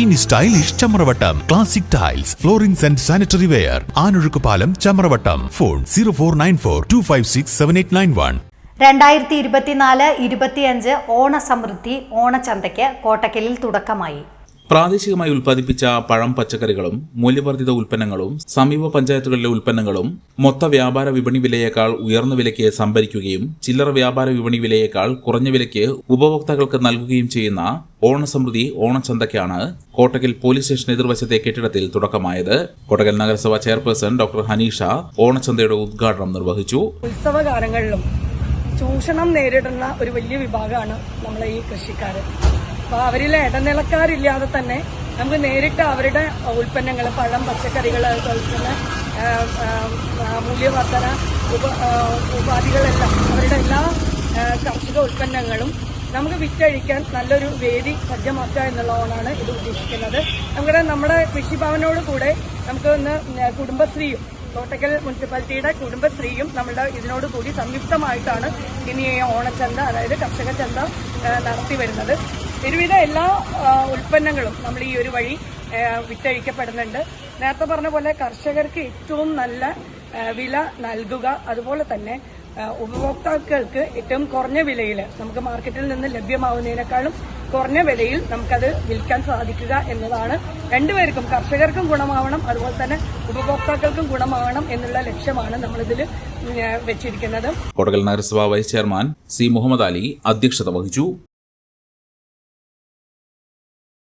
ഇനി stylish Chamravattam. Classic tiles floorings and sanitary ware Anozhukkupalam Chamravattam. Phone zero four nine four two five six seven eight nine one രണ്ടായിരത്തി ഇരുപത്തിനാല് ഇരുപത്തിയഞ്ച് ഓണസമൃദ്ധി ഓണച്ചന്തയ്ക്ക് കോട്ടക്കലിൽ തുടക്കമായി. പ്രാദേശികമായി ഉൽപ്പാദിപ്പിച്ച പഴം പച്ചക്കറികളും മൂല്യവർദ്ധിത ഉൽപ്പന്നങ്ങളും സമീപ പഞ്ചായത്തുകളിലെ ഉൽപ്പന്നങ്ങളും മൊത്ത വ്യാപാര വിപണി വിലയേക്കാൾ ഉയർന്ന വിലയ്ക്ക് സംഭരിക്കുകയും ചില്ലറ വ്യാപാര വിപണി വിലയേക്കാൾ കുറഞ്ഞ വിലയ്ക്ക് ഉപഭോക്താക്കൾക്ക് നൽകുകയും ചെയ്യുന്ന ഓണസമൃദ്ധി ഓണച്ചന്തയ്ക്കാണ് കോട്ടക്കൽ പോലീസ് സ്റ്റേഷൻ എതിർവശത്തെ കെട്ടിടത്തിൽ തുടക്കമായത്. കോട്ടക്കൽ നഗരസഭ ചെയർപേഴ്സൺ ഡോക്ടർ ഹനീഷ ഓണച്ചന്തയുടെ ഉദ്ഘാടനം നിർവഹിച്ചു. ഉത്സവകാലങ്ങളിലും ചൂഷണം നേരിടുന്ന ഒരു വലിയ വിഭാഗമാണ് നമ്മളെ ഈ കൃഷിക്കാർ അപ്പോൾ അവരിലെ ഇടനിലക്കാരില്ലാതെ തന്നെ നമുക്ക് നേരിട്ട് അവരുടെ ഉൽപ്പന്നങ്ങൾ പഴം പച്ചക്കറികൾ അതുപോലെ മൂല്യവർധന ഉപ ഉപാധികളെല്ലാം അവരുടെ എല്ലാ കർഷക ഉൽപ്പന്നങ്ങളും നമുക്ക് വിറ്റഴിക്കാൻ നല്ലൊരു വേദി സജ്ജമാക്കുക എന്നുള്ളതാണ് ഇത് ഉദ്ദേശിക്കുന്നത്. നമ്മുടെ നമ്മുടെ കൃഷിഭവനോട് കൂടെ നമുക്ക് ഒന്ന് കുടുംബശ്രീയും തോട്ടക്കൽ മുനിസിപ്പാലിറ്റിയുടെ കുടുംബശ്രീയും നമ്മുടെ ഇതിനോട് കൂടി സംയുക്തമായിട്ടാണ് ഇനി ഓണച്ചന്ത അതായത് കർഷക ചന്ത നടത്തി വരുന്നത്. ഒരുവിധ എല്ലാ ഉൽപ്പന്നങ്ങളും നമ്മൾ ഈ ഒരു വഴി വിറ്റഴിക്കപ്പെടുന്നുണ്ട്. നേരത്തെ പറഞ്ഞ പോലെ കർഷകർക്ക് ഏറ്റവും നല്ല വില നൽകുക അതുപോലെ തന്നെ ഉപഭോക്താക്കൾക്ക് ഏറ്റവും കുറഞ്ഞ വിലയിൽ നമുക്ക് മാർക്കറ്റിൽ നിന്ന് ലഭ്യമാവുന്നതിനേക്കാളും കുറഞ്ഞ വിലയിൽ നമുക്കത് വിൽക്കാൻ സാധിക്കുക എന്നതാണ്. രണ്ടുപേർക്കും കർഷകർക്കും ഗുണമാവണം അതുപോലെ തന്നെ ഉപഭോക്താക്കൾക്കും ഗുണമാവണം എന്നുള്ള ലക്ഷ്യമാണ് നമ്മളിതിൽ വെച്ചിരിക്കുന്നത്. കൊടകൽ നഗരസഭ vice chairman C Muhammad Ali അധ്യക്ഷത വഹിച്ചു.